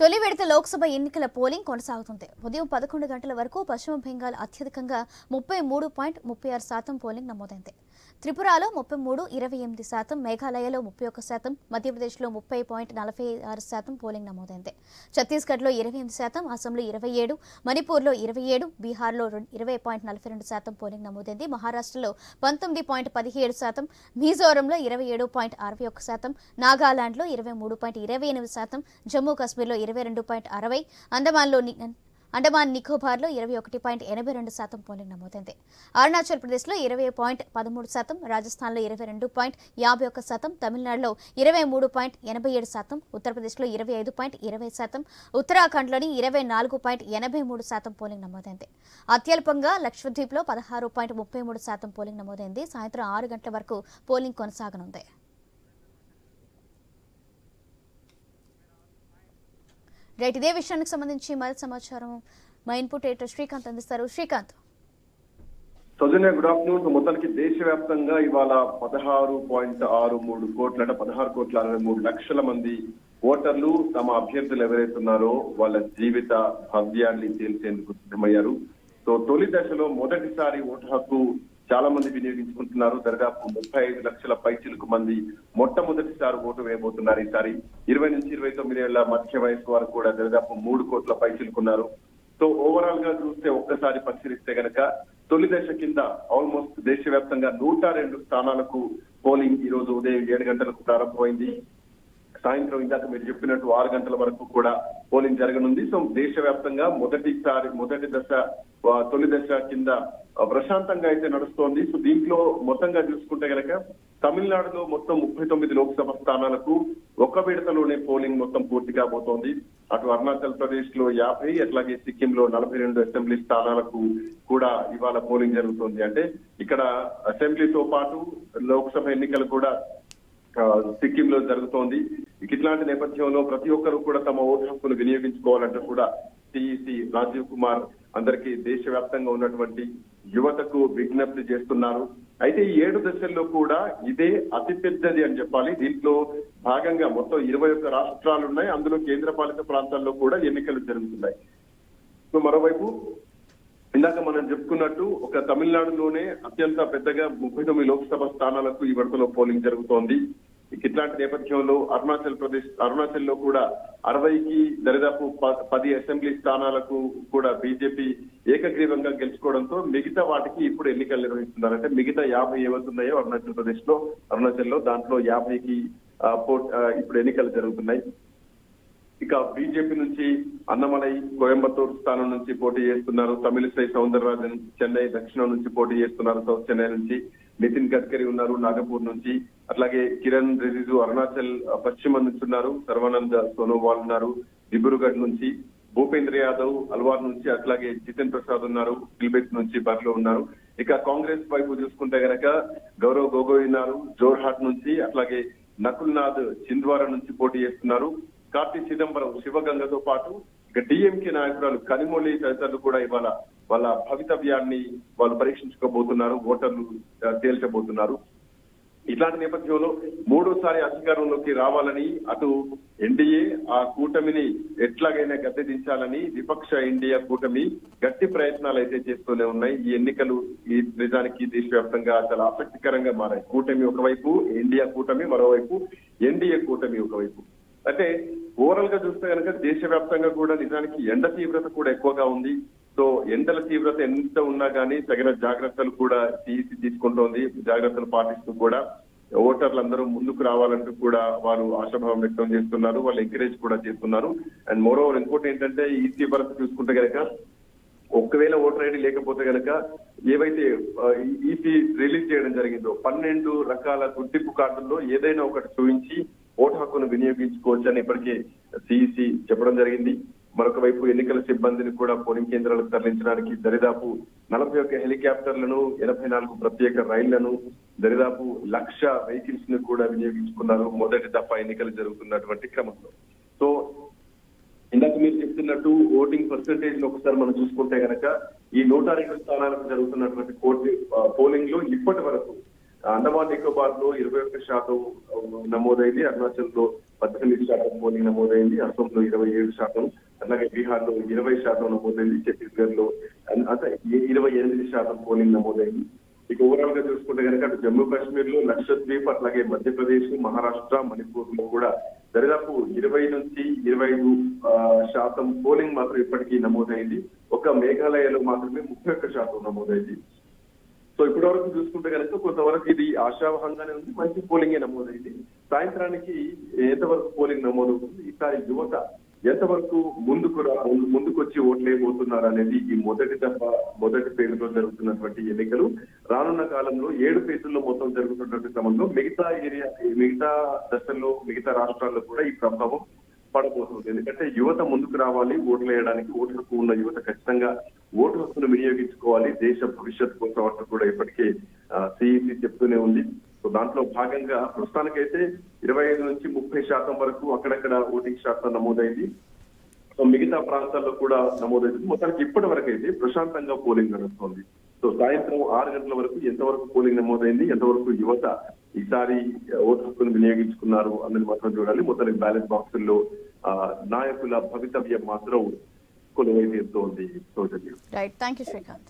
తొలి విడత లోక్సభ ఎన్నికల పోలింగ్ కొనసాగుతుంది. ఉదయం పదకొండు గంటల వరకు పశ్చిమ బెంగాల్ అత్యధికంగా ముప్పై మూడు పాయింట్ ముప్పై ఆరు శాతం పోలింగ్ నమోదైంది. త్రిపురలో ముప్పై మూడు ఇరవై ఎనిమిది శాతం మేఘాలయలో ముప్పై ఒక్క శాతం మధ్యప్రదేశ్లో ముప్పై పాయింట్ నలభై ఆరు శాతం పోలింగ్ నమోదైంది. ఛత్తీస్గఢ్లో ఇరవై ఎనిమిది శాతం అసెంబ్లీ ఇరవై ఏడు మణిపూర్లో ఇరవై ఏడు బీహార్లో రెండు- ఇరవై పాయింట్ నలభై రెండు శాతం పోలింగ్ నమోదైంది. మహారాష్ట్రలో పంతొమ్మిది పాయింట్ పదిహేడు శాతం మిజోరంలో ఇరవై ఏడు పాయింట్ అరవై ఒక్క శాతం నాగాలాండ్లో ఇరవై మూడు పాయింట్ ఇరవై ఎనిమిది శాతం జమ్మూ కాశ్మీర్లో ఇరవై రెండు పాయింట్ అరవై అండమాన్లో అండమాన్ నికోబార్లో ఇరవై ఒకటి పాయింట్ ఎనభై రెండు శాతం పోలింగ్ నమోదైంది. అరుణాచల్ ప్రదేశ్లో ఇరవై పాయింట్ పదమూడు శాతం రాజస్థాన్లో ఇరవై రెండు పాయింట్ యాభై ఒక్క శాతం తమిళనాడులో ఇరవై మూడు పాయింట్ ఎనభై ఏడు శాతం ఉత్తరప్రదేశ్లో ఇరవై ఐదు పాయింట్ ఇరవై శాతం ఉత్తరాఖండ్లోని ఇరవై నాలుగు పాయింట్ ఎనభై మూడు శాతం పోలింగ్ నమోదైంది. అత్యల్పంగా లక్షద్వీప్లో పదహారు పాయింట్ ముప్పై మూడు శాతం పోలింగ్ నమోదైంది. సాయంత్రం ఆరు గంటల వరకు పోలింగ్ కొనసాగనుంది. రైట్ ఇదే విషయానికి సంబంధించి మరింత సమాచారం మా ఇన్పుట్ ఎడిటర్ శ్రీకాంత్ అందిస్తారు. శ్రీకాంత్. Sowjanya good afternoon. మొత్తానికి దేశవ్యాప్తంగా ఇవాళ పదహారు పాయింట్ ఆరు మూడు కోట్ల అంటే పదహారు కోట్ల అరవై మూడు లక్షల మంది ఓటర్లు తమ అభ్యర్థులు ఎవరైతే ఉన్నారో వాళ్ళ జీవిత భవ్యాన్ని తేల్చేందుకు సిద్ధమయ్యారు. సో తొలి దశలో మొదటిసారి ఓటు హక్కు చాలా మంది వినియోగించుకుంటున్నారు. దరిదాపు ముప్పై ఐదు లక్షల పైచిలకు మంది మొట్టమొదటిసారి ఓటు వేయబోతున్నారు ఈసారి. ఇరవై నుంచి ఇరవై తొమ్మిది ఏళ్ళ మధ్య వయసు వారు కూడా దరిదాపు మూడు కోట్ల పైచిలుకున్నారు. సో ఓవరాల్గా చూస్తే ఒక్కసారి పరిశీలిస్తే గనక తొలి దశ కింద ఆల్మోస్ట్ దేశవ్యాప్తంగా నూట రెండు స్థానాలకు పోలింగ్ ఈ రోజు ఉదయం ఏడు గంటలకు ప్రారంభమైంది. సాయంత్రం ఇందాక మీరు చెప్పినట్టు ఆరు గంటల వరకు కూడా పోలింగ్ జరగనుంది. సో దేశవ్యాప్తంగా మొదటిసారి మొదటి దశ తొలి దశ కింద ప్రశాంతంగా అయితే నడుస్తోంది. సో దీంట్లో మొత్తంగా చూసుకుంటే గనక తమిళనాడులో మొత్తం ముప్పై తొమ్మిది లోక్సభ స్థానాలకు ఒక విడతలోనే పోలింగ్ మొత్తం పూర్తి కాబోతోంది అటు అరుణాచల్ ప్రదేశ్లో యాభై అట్లాగే సిక్కిం లో నలభై రెండు అసెంబ్లీ స్థానాలకు కూడా ఇవాళ పోలింగ్ జరుగుతుంది. అంటే ఇక్కడ అసెంబ్లీతో పాటు లోక్సభ ఎన్నికలు కూడా సిక్కిం లో జరుగుతోంది. ఇట్లాంటి నేపథ్యంలో ప్రతి ఒక్కరు కూడా తమ ఓటు హక్కును వినియోగించుకోవాలంటూ కూడా సిఈసి రాజీవ్ కుమార్ అందరికీ దేశవ్యాప్తంగా ఉన్నటువంటి యువతకు విజ్ఞప్తి చేస్తున్నారు. అయితే ఈ ఏడు దశల్లో కూడా ఇదే అతి పెద్దది అని చెప్పాలి. దీంట్లో భాగంగా మొత్తం ఇరవై ఒక్క రాష్ట్రాలు ఉన్నాయి. అందులో కేంద్ర పాలిత ప్రాంతాల్లో కూడా ఎన్నికలు జరుగుతున్నాయి. సో మరోవైపు ఇందాక మనం చెప్పుకున్నట్టు ఒక తమిళనాడులోనే అత్యంత పెద్దగా ముప్పై తొమ్మిది లోక్సభ స్థానాలకు ఈ విడతలో పోలింగ్ జరుగుతోంది. ఇట్లాంటి నేపథ్యంలో అరుణాచల్ ప్రదేశ్ అరుణాచల్లో కూడా అరవైకి దరిదాపు ప- పది అసెంబ్లీ స్థానాలకు కూడా బీజేపీ ఏకగ్రీవంగా గెలుచుకోవడంతో మిగతా వాటికి ఇప్పుడు ఎన్నికలు నిర్వహిస్తున్నారంటే మిగతా యాభై ఏవైతున్నాయో అరుణాచల్ ప్రదేశ్లో అరుణాచల్లో దాంట్లో యాభైకి పో- ఇప్పుడు ఎన్నికలు జరుగుతున్నాయి. ఇక బీజేపీ నుంచి అన్నమలై కోయంబత్తూరు స్థానం నుంచి పోటీ చేస్తున్నారు. తమిళిసై సౌందరరాజన్ చెన్నై దక్షిణం నుంచి పోటీ చేస్తున్నారు సౌత్ చెన్నై నుంచి. నితిన్ గడ్కరీ ఉన్నారు నాగపూర్ నుంచి. అట్లాగే కిరణ్ రిజిజు అరుణాచల్ పశ్చిమ నుంచి ఉన్నారు సర్వానంద్ సోనోవాల్ ఉన్నారు దిబ్రూగఢ్ నుంచి భూపేంద్ర యాదవ్ అల్వార్ నుంచి అట్లాగే జితెన్ ప్రసాద్ ఉన్నారు గిల్బెట్ నుంచి బర్లో ఉన్నారు. ఇక కాంగ్రెస్ వైపు చూసుకుంటే గనక గౌరవ్ గొగోయ్ ఉన్నారు జోర్హాట్ నుంచి అట్లాగే నకుల్నాథ్ చింద్వారా నుంచి పోటీ చేస్తున్నారు. కార్తీ చిదంబరం శివగంగతో పాటు ఇక డిఎంకే నాయకురాలు కనిమొళి తదితరులు కూడా ఇవాళ వాళ్ళ భవితవ్యాన్ని వాళ్ళు పరీక్షించుకోబోతున్నారు ఓటర్లు తేల్చబోతున్నారు. ఇట్లాంటి నేపథ్యంలో మూడోసారి అధికారంలోకి రావాలని అటు ఎన్డీఏ ఆ కూటమిని ఎట్లాగైనా గద్దెదించాలని విపక్ష ఎన్డీఏ కూటమి గట్టి ప్రయత్నాలు అయితే చేస్తూనే ఉన్నాయి. ఈ ఎన్నికలు ఈ నిజానికి దేశవ్యాప్తంగా చాలా ఆసక్తికరంగా మారాయి. కూటమి ఒకవైపు ఎన్డీఏ కూటమి మరోవైపు ఎన్డీఏ కూటమి ఒకవైపు. అంటే ఓవరాల్గా చూస్తే కనుక దేశవ్యాప్తంగా కూడా నిజానికి ఎండ తీవ్రత కూడా ఎక్కువగా ఉంది. సో ఎండల తీవ్రత ఎంత ఉన్నా కానీ తగిన జాగ్రత్తలు కూడా తీసి తీసుకుంటోంది జాగ్రత్తలు పాటిస్తూ కూడా ఓటర్లు అందరూ ముందుకు రావాలంటూ కూడా వారు ఆశాభావం వ్యక్తం చేస్తున్నారు వాళ్ళు ఎంకరేజ్ కూడా చేస్తున్నారు. అండ్ మోర్ ఓవర్ ఇంకోటి ఏంటంటే ఈసీ భరత్ చూసుకుంటే కనుక ఒకవేళ ఓటర్ ఐడి లేకపోతే కనుక ఏవైతే ఈసీ రిలీజ్ చేయడం జరిగిందో పన్నెండు రకాల గుర్తింపు కార్డుల్లో ఏదైనా ఒకటి చూపించి ఓటు హక్కును వినియోగించుకోవచ్చు అని ఇప్పటికే సిఈసి చెప్పడం జరిగింది. మరొక వైపు ఎన్నికల సిబ్బందిని కూడా పోలింగ్ కేంద్రాలకు తరలించడానికి దరిదాపు నలభై ఒక్క హెలికాప్టర్లను ఎనభై నాలుగు ప్రత్యేక రైళ్ళను దరిదాపు లక్ష వెహికల్స్ను కూడా వినియోగించుకున్నారు మొదటి దఫా ఎన్నికలు జరుగుతున్నటువంటి క్రమంలో. సో ఇందాక మీరు చెప్తున్నట్టు ఓటింగ్ పర్సంటేజ్ ఒకసారి మనం చూసుకుంటే గనక ఈ నూట రెండు స్థానాలకు జరుగుతున్నటువంటి కోటి పోలింగ్లో ఇప్పటి వరకు అండమాన్ నికోబార్లో ఇరవై ఒక్క శాతం నమోదైంది అరుణాచల్లో పద్దెనిమిది శాతం పోలింగ్ నమోదైంది అసోంలో ఇరవై ఏడు శాతం అలాగే బీహార్లో ఇరవై శాతం నమోదైంది ఛత్తీస్గఢ్లో అంటే ఇరవై ఎనిమిది శాతం పోలింగ్ నమోదైంది. ఇక ఓవరాల్గా చూసుకుంటే కనుక అటు జమ్మూ కాశ్మీర్లో లక్షద్వీప్ అట్లాగే మధ్యప్రదేశ్ మహారాష్ట్ర మణిపూర్లో కూడా దరిదాపు ఇరవై నుంచి ఇరవై ఐదు శాతం పోలింగ్ మాత్రం ఇప్పటికీ నమోదైంది. ఒక మేఘాలయలో మాత్రమే ముప్పై ఒక్క శాతం నమోదైంది. సో ఇప్పటి వరకు చూసుకుంటే కనుక కొంతవరకు ఇది ఆశావహంగానే ఉంది మంచి పోలింగ్ నమోదైంది. సాయంత్రానికి ఎంతవరకు పోలింగ్ నమోదవుతుంది? ఈసారి యువత ఎంతవరకు ముందుకు రా- ముందు- ఓట్లేయబోతున్నారు అనేది ఈ మొదటి దఫ మొదటి పేరులో జరుగుతున్నటువంటి ఎన్నికలు. రానున్న కాలంలో ఏడు ఫేజుల్లో మొత్తం జరుగుతున్నటువంటి క్రమంలో మిగతా ఏరియా మిగతా దశల్లో మిగతా రాష్ట్రాల్లో కూడా ఈ ప్రభావం పడబోతుంది. ఎందుకంటే యువత ముందుకు రావాలి ఓట్లు వేయడానికి ఓటు హక్కు ఉన్న యువత ఖచ్చితంగా ఓటు హక్కును వినియోగించుకోవాలి. దేశ భవిష్యత్ కోసం అంటూ కూడా ఇప్పటికే సిఇసి చెప్తూనే ఉంది. సో దాంట్లో భాగంగా ప్రస్తుతానికైతే ఇరవై ఐదు నుంచి ముప్పై శాతం వరకు అక్కడక్కడ ఓటింగ్ శాతం నమోదైంది. సో మిగతా ప్రాంతాల్లో కూడా నమోదైంది. మొత్తానికి ఇప్పటి వరకు అయితే ప్రశాంతంగా పోలింగ్ నడుస్తోంది. సో సాయంత్రం ఆరు గంటల వరకు ఎంతవరకు పోలింగ్ నమోదైంది ఎంతవరకు యువత ఈసారి ఓటు హక్కును వినియోగించుకున్నారు అన్నది మాత్రం చూడాలి. మొత్తానికి బ్యాలెట్ బాక్సుల్లో ఆ, నాయకుల భవితవ్యం మాత్రం కొలువై తీరుతోంది రైట్ థ్యాంక్ యూ శ్రీకాంత్